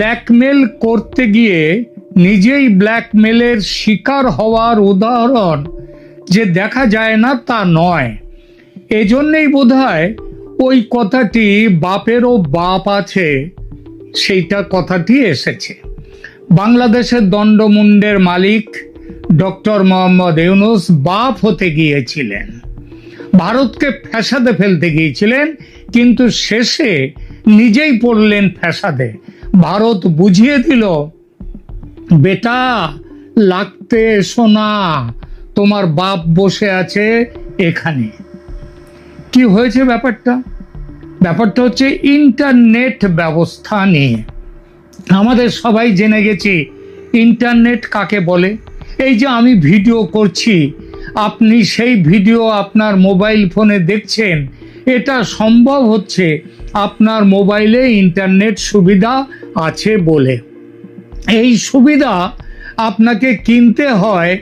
Blackmail করতে গিয়ে নিজেই ব্ল্যাকমেলের শিকার হওয়ার উদাহরণ যে দেখা যায় না তা নয়। এজন্যই বোধ ওই কথাটি বাপেরও বাপ আছে, সেইটা কথাটি এসেছে। বাংলাদেশের দণ্ডমুণ্ডের মালিক ডক্টর মোহাম্মদ ইউনুস বাপ হতে গিয়েছিলেন। ভারতকে ফ্যাসাদে ফেলতে গিয়েছিলেন, কিন্তু শেষে নিজেই পড়লেন ফ্যাসাদে। ভারত বুঝিয়ে দিল, বেটা, লাগতে এসো না, তোমার বাপ বসে আছে এখানে। কি হয়েছে ব্যাপারটা? ব্যাপারটা হচ্ছে ইন্টারনেট ব্যবস্থা নিয়ে। আমাদের সবাই জেনে গেছি ইন্টারনেট কাকে বলে। এই যে আমি ভিডিও করছি, আপনি সেই ভিডিও আপনার মোবাইল ফোনে দেখছেন। এটা সম্ভব হচ্ছে আপনার মোবাইলে ইন্টারনেট সুবিধা আছে বলে। এই সুবিধা আপনাকে কিনতে হয়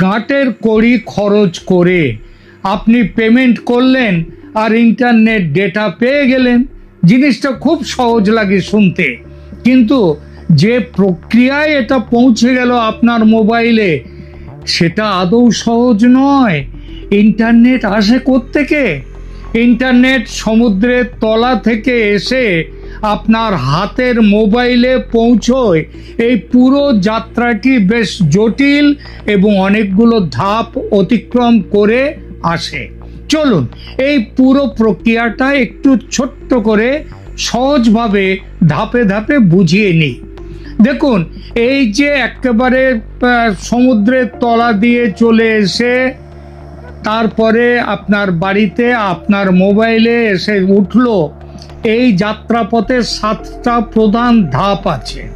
গাঁটের কড়ি খরচ করে। আপনি পেমেন্ট করলেন আর ইন্টারনেট ডেটা পেয়ে গেলেন। জিনিসটা খুব সহজ লাগে শুনতে। কিন্তু যে প্রক্রিয়ায় এটা পৌঁছে গেল আপনার মোবাইলে, সেটা আদৌ সহজ নয়। ইন্টারনেট আসে থেকে ইন্টারনেট সমুদ্রের তলা থেকে এসে আপনার হাতের মোবাইলে পৌঁছয়। এই পুরো যাত্রাটি বেশ জটিল এবং অনেকগুলো ধাপ অতিক্রম করে আসে। চলুন, এই পুরো প্রক্রিয়াটা একটু ছোট্ট করে সহজভাবে ধাপে ধাপে বুঝিয়ে নিই। দেখুন, এই যে একেবারে সমুদ্রের তলা দিয়ে চলে এসে, তারপরে আপনার বাড়িতে আপনার মোবাইলে এসে উঠল এই যাত্রাপথে সাতটা প্রধান ধাপ আছে।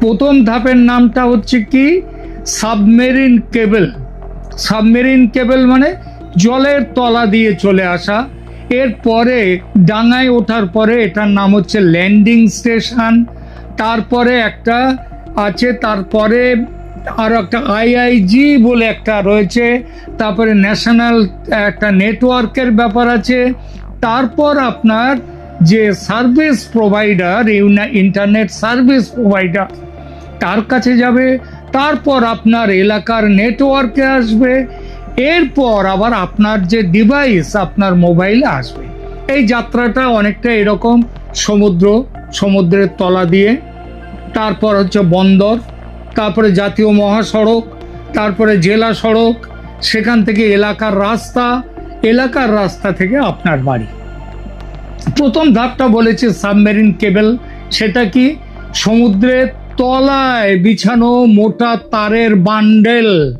প্রথম ধাপের নামটা হচ্ছে কি? Submarine cable. সাবমেরিন কেবল মানে জলের তলা দিয়ে চলে আসা। এরপরে ডাঙায় ওঠার পরে এটার নাম হচ্ছে ল্যান্ডিং স্টেশন। তারপরে একটা আছে, তারপরে আর একটা আইআইজি বলে একটা রয়েছে। তারপরে ন্যাশনাল একটা নেটওয়ার্কের ব্যাপার আছে। তারপর আপনার যে service provider internet service provider তার কাছে যাবে, তারপর আপনার এলাকার নেটওয়ার্কে আসবে, এরপর আবার আপনার যে ডিভাইস আপনার মোবাইলে আসবে। এই যাত্রাটা অনেকটা এরকম, সমুদ্র, সমুদ্রের তলা দিয়ে, তারপর হচ্ছে বন্দর, তারপরে জাতীয় মহাসড়ক, তারপরে জেলা সড়ক, সেখান থেকে এলাকার রাস্তা এলাকার রাস্তা থেকে আপনার বাড়ি। প্রথম ধাপটা বলেছে সাবমেরিন কেবেল। সেটা কি? সমুদ্রের তলায় বিছানো মোটা তারের বান্ডেল।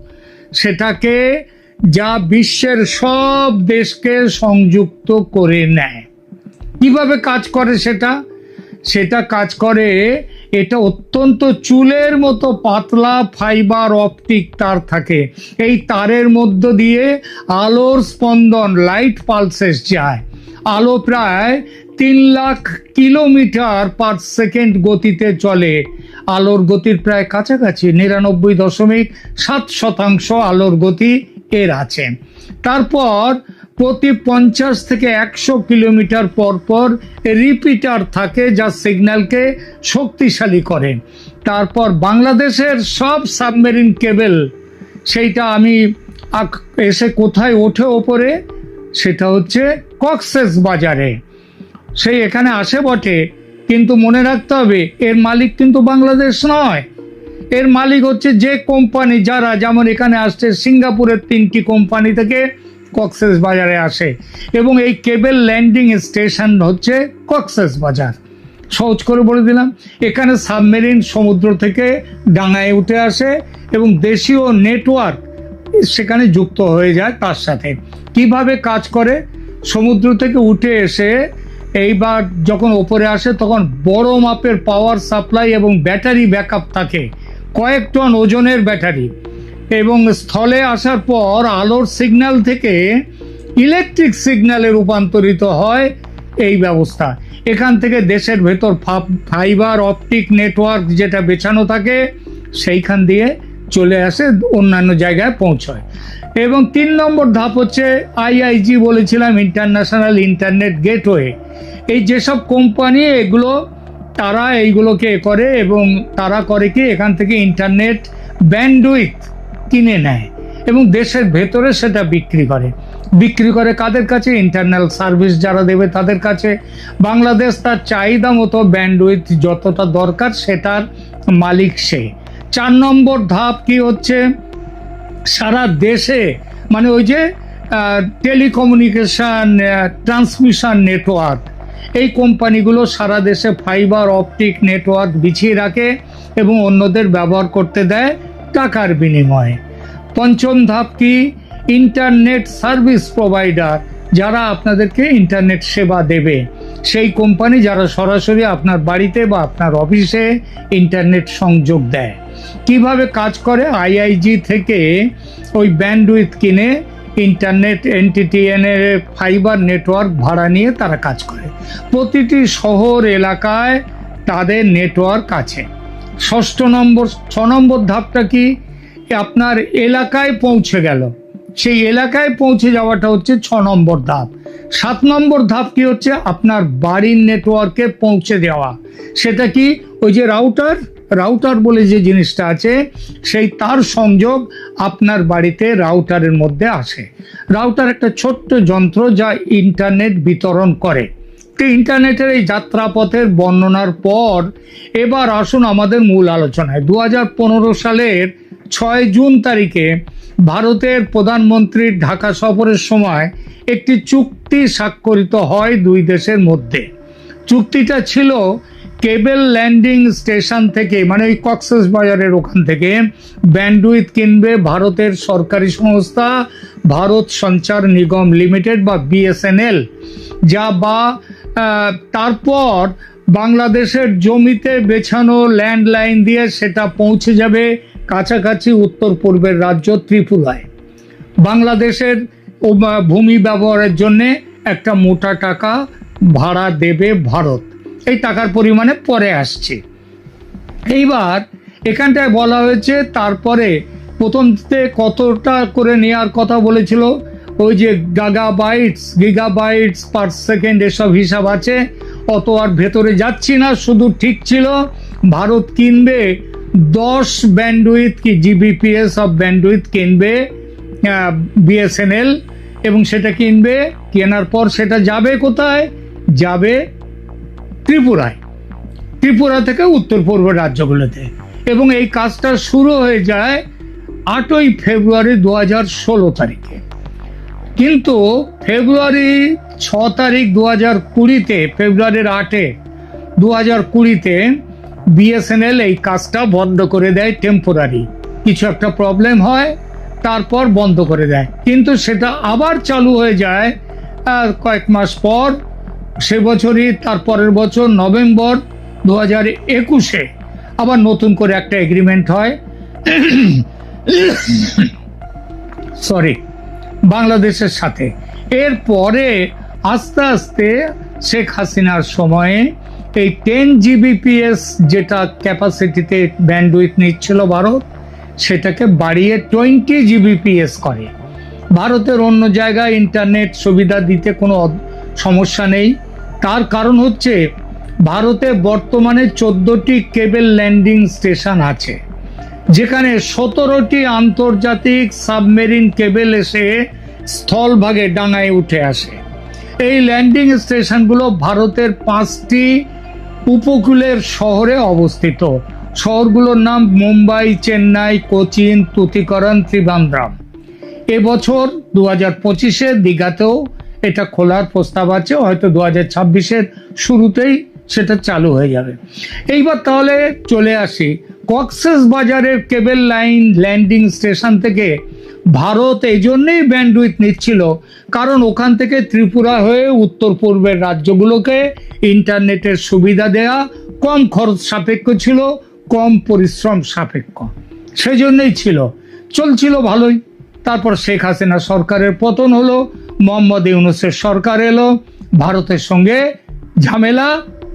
সেটাকে যা বিশ্বের সব দেশকে সংযুক্ত করে নেয়। কীভাবে কাজ করে সেটা? সেটা কাজ করে এটা অত্যন্ত চুলের মতো পাতলা ফাইবার অপটিক তার থাকে। এই তারের মধ্য দিয়ে আলোর স্পন্দন লাইট পালসেস যায়। আলো প্রায় তিন লাখ কিলোমিটার পার সেকেন্ড গতিতে চলে। আলোর গতির প্রায় কাছাকাছি নিরানব্বই দশমিক সাত শতাংশ আলোর গতি এর আছে। তারপর প্রতি পঞ্চাশ থেকে একশো কিলোমিটার পর পর রিপিটার থাকে যা সিগন্যালকে শক্তিশালী করে। তারপর বাংলাদেশের সব সাবমেরিন কেবেল, সেইটা আমি এসে কোথায় ওঠে ওপরে? সেটা হচ্ছে কক্সেস বাজারে। সেই এখানে আসে বটে, কিন্তু মনে রাখতে হবে, এর মালিক কিন্তু বাংলাদেশ নয়। এর মালিক হচ্ছে যে কোম্পানি যারা, যেমন এখানে আসছে সিঙ্গাপুরের তিনটি কোম্পানি থেকে কক্সেস বাজারে আসে। এবং এই কেবল ল্যান্ডিং স্টেশন হচ্ছে কক্সেস বাজার। সহজ করে বলে দিলাম, এখানে সাবমেরিন সমুদ্র থেকে ডাঙায় উঠে আসে এবং দেশীয় নেটওয়ার্ক সেখানে যুক্ত হয়ে যায় তার সাথে। কীভাবে কাজ করে? সমুদ্র থেকে উঠে এসে এইবার যখন ওপরে আসে, তখন বড় মাপের পাওয়ার সাপ্লাই এবং ব্যাটারি ব্যাকআপ থাকে। কয়েক টন ওজনের ব্যাটারি এবং স্থলে আসার পর আলোর সিগন্যাল থেকে ইলেকট্রিক সিগন্যালে রূপান্তরিত হয় এই ব্যবস্থা। এখান থেকে দেশের ভেতর ফাইবার অপটিক নেটওয়ার্ক যেটা বেছানো থাকে, সেইখান দিয়ে চলে আসে, অন্যান্য জায়গায় পৌঁছয়। এবং তিন নম্বর ধাপ হচ্ছে আইআইজি বলেছিলাম ইন্টারন্যাশনাল ইন্টারনেট গেটওয়ে এই যেসব কোম্পানি, এগুলো তারা এইগুলোকে করে এবং তারা করে কি, এখান থেকে ইন্টারনেট ব্যান্ডউইথ কিনে নেয় এবং দেশের ভেতরে সেটা বিক্রি করে। বিক্রি করে কাদের কাছে? ইন্টারনাল সার্ভিস যারা দেবে তাদের কাছে। বাংলাদেশ তার চাহিদা মতো ব্যান্ডউইথ যতটা দরকার, সেটার মালিক সে। চার নম্বর ধাপ কি হচ্ছে? সারা দেশে মানে ওই যে টেলিকমিউনিকেশান ট্রান্সমিশন নেটওয়ার্ক এই কোম্পানিগুলো সারা দেশে ফাইবার অপটিক নেটওয়ার্ক বিছিয়ে রাখে এবং অন্যদের ব্যবহার করতে দেয় টাকার বিনিময়ে। পঞ্চম ধাপ কি? ইন্টারনেট সার্ভিস প্রোভাইডার যারা আপনাদেরকে ইন্টারনেট সেবা দেবে। সেই কোম্পানি যারা সরাসরি আপনার বাড়িতে বা আপনার অফিসে ইন্টারনেট সংযোগ দেয়। কীভাবে কাজ করে? আইআইজি থেকে ওই ব্যান্ডউইথ কিনে ইন্টারনেট এনটিটিএন এর ফাইবার নেটওয়ার্ক ভাড়া নিয়ে তারা কাজ করে। প্রতিটি শহর এলাকায় তাদের নেটওয়ার্ক আছে। ষষ্ঠ নম্বর, ছ নম্বর ধাপটা কি? আপনার এলাকায় পৌঁছে গেল। সেই এলাকায় পৌঁছে যাওয়াটা হচ্ছে ছ নম্বর ধাপ। সাত নম্বর ধাপ কি হচ্ছে? আপনার বাড়ির নেটওয়ার্কে পৌঁছে দেওয়া। সেটা কি? ওই যে রাউটার রাউটার বলে যে জিনিসটা আছে, সেই তার সংযোগ আপনার বাড়িতে রাউটারের মধ্যে আসে। রাউটার একটা ছোট্ট যন্ত্র যা ইন্টারনেট বিতরণ করে। তো ইন্টারনেটের এই যাত্রাপথের বর্ণনার পর এবার আসুন আমাদের মূল আলোচনায়। দু হাজার পনেরো সালের ছয় জুন তারিখে ভারতের প্রধানমন্ত্রীর ঢাকা সফরের সময় একটি চুক্তি স্বাক্ষরিত হয় দুই দেশের মধ্যে। চুক্তিটা ছিল কেবল ল্যান্ডিং স্টেশন থেকে মানে ওই কক্সেস বাজারের ওখান থেকে, ব্যান্ডউইথ কিনবে ভারতের সরকারি সংস্থা ভারত সঞ্চার নিগম লিমিটেড বা বিএসএনএল, যা বা তারপর বাংলাদেশের জমিতে বেছানো ল্যান্ডলাইন দিয়ে সেটা পৌঁছে যাবে। কাছাকাছি উত্তর পূর্বের রাজ্য ত্রিপুরায়। বাংলাদেশের ভূমি ব্যবহারের জন্য একটা মোটা টাকা ভাড়া দেবে ভারত। এই টাকার পরিমাণে পরে আসছে। এইবার এখানটায় বলা হয়েছে, তারপরে প্রথমতে কতটা করে নেওয়ার কথা বলেছিল, ওই যে Gaga bytes giga bytes per second এসব হিসাব আছে, অত আর ভেতরে যাচ্ছি না, শুধু ঠিক ছিল ভারত কিনবে দশ ব্যান্ডউইথ কি? জিবিপিএস অফ ব্যান্ডউইথ কিনবে বিএসএনএল এবং সেটা কিনবে, কেনার পর সেটা যাবে কোথায়? যাবে ত্রিপুরায়। ত্রিপুরা থেকে উত্তর পূর্ব রাজ্যগুলোতে। এবং এই কাজটা শুরু হয়ে যায় আটই ফেব্রুয়ারি দু হাজার ষোলো তারিখে। কিন্তু ফেব্রুয়ারি ছ তারিখ দু হাজার কুড়িতে, ফেব্রুয়ারির আটে দু হাজার কুড়িতে বিএসএনএল এই কাজটা বন্ধ করে দেয় টেম্পোরারি কিছু একটা প্রবলেম হয়, তারপর বন্ধ করে দেয়। কিন্তু সেটা আবার চালু হয়ে যায় কয়েক মাস পর, সে বছরই তার পরের বছর নভেম্বর দু হাজার একুশে আবার নতুন করে একটা এগ্রিমেন্ট হয়। সরি বাংলাদেশের সাথে। এরপরে আস্তে আস্তে শেখ হাসিনার সময়ে এই টেন জিবিপিএস যেটা ক্যাপাসিটিতে ব্যান্ডউইথ নিচ্ছিল ভারত, সেটাকে বাড়িয়ে টোয়েন্টি জিবিপিএস করে। ভারতের অন্য জায়গায় ইন্টারনেট সুবিধা দিতে কোনো সমস্যা নেই। তার কারণ হচ্ছে, ভারতে বর্তমানে চোদ্দোটি কেবল ল্যান্ডিং স্টেশন আছে। যেখানে সতেরোটি আন্তর্জাতিক সাবমেরিন কেবল এসে স্থলভাগে ডাঙায় উঠে আসে। এই ল্যান্ডিং স্টেশনগুলো ভারতের পাঁচটি উপকূলের শহরে অবস্থিত। শহরগুলোর নাম মুম্বাই, চেন্নাই, কোচিন, তুতিকরণ, ত্রিবান্দ্রাম। এবছর দু হাজার পঁচিশে দীঘাতেও এটা খোলার প্রস্তাব আছে, হয়তো দু হাজার ছাব্বিশের শুরুতেই সেটা চালু হয়ে যাবে। এইবার তাহলে চলে আসি। কক্সেস বাজারের কেবল লাইন ল্যান্ডিং স্টেশন থেকে ভারত এই জন্যেই ব্যান্ডউইথ নিচ্ছিল, কারণ ওখান থেকে ত্রিপুরা হয়ে উত্তর পূর্বের রাজ্যগুলোকে ইন্টারনেটের সুবিধা দেয়া কম খরচ সাপেক্ষ ছিল, কম পরিশ্রম সাপেক্ষ। সেই জন্যই ছিল। চলছিল ভালোই। তারপর শেখ হাসিনা সরকারের পতন হলো, মোহাম্মদ ইউনুসের সরকার এলো, ভারতের সঙ্গে ঝামেলা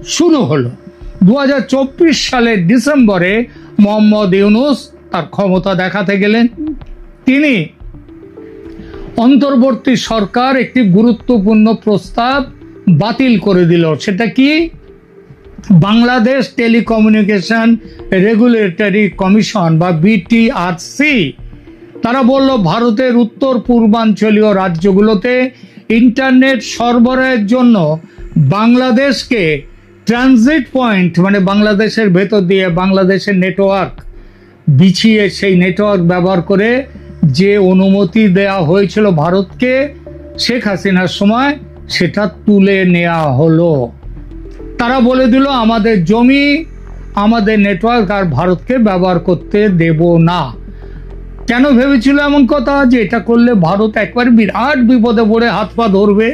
শুরু হলো। দু হাজার চব্বিশ সালের ডিসেম্বরে মোহাম্মদ ইউনুস তার ক্ষমতা দেখাতে গেলেন। তিনি অন্তর্বর্তী সরকার একটি গুরুত্বপূর্ণ প্রস্তাব বাতিল করে দিল। সেটা কি? বাংলাদেশ টেলিকমিউনিকেশন রেগুলেটরি কমিশন বা বিটিআরসি। তারা বলল, ভারতের উত্তর পূর্বাঞ্চলীয় রাজ্যগুলোতে ইন্টারনেট সরবরাহের জন্য বাংলাদেশকে ট্রানজিট পয়েন্ট মানে বাংলাদেশের ভেতর দিয়ে বাংলাদেশের নেটওয়ার্ক বিছিয়ে সেই নেটওয়ার্ক ব্যবহার করে যে অনুমতি দেয়া হয়েছিল ভারতকে শেখ হাসিনার সময়, সেটা তুলে নেওয়া হলো। তারা বলে দিল, আমাদের জমি, আমাদের নেটওয়ার্ক আর ভারতকে ব্যবহার করতে দেব না। কেন ভেবেছিল এমন কথা? যে এটা করলে ভারত একবার বিরাট বিপদে পড়ে, হাত পা ধরবে।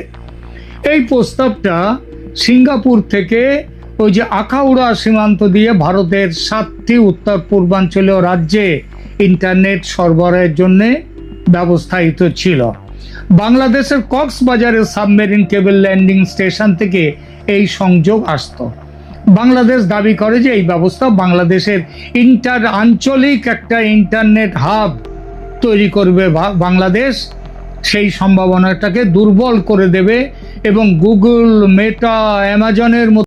এই প্রস্তাবটা সিঙ্গাপুর থেকে ওই যে আখাউড়া সীমান্ত দিয়ে ভারতের সাতটি উত্তর পূর্বাঞ্চলীয় রাজ্যে ইন্টারনেট সরবরাহের জন্য ব্যবস্থায়িত ছিল। বাংলাদেশের কক্সবাজারের সাবমেরিন কেবল ল্যান্ডিং স্টেশন থেকে এই সংযোগ আসতো। বাংলাদেশ দাবি করে যে এই ব্যবস্থা বাংলাদেশের ইন্টার আঞ্চলিক একটা ইন্টারনেট হাব তৈরি করবে বাংলাদেশ, সেই সম্ভাবনাটাকে দুর্বল করে দেবে এবং গুগল, মেটা, অ্যামাজনের মতো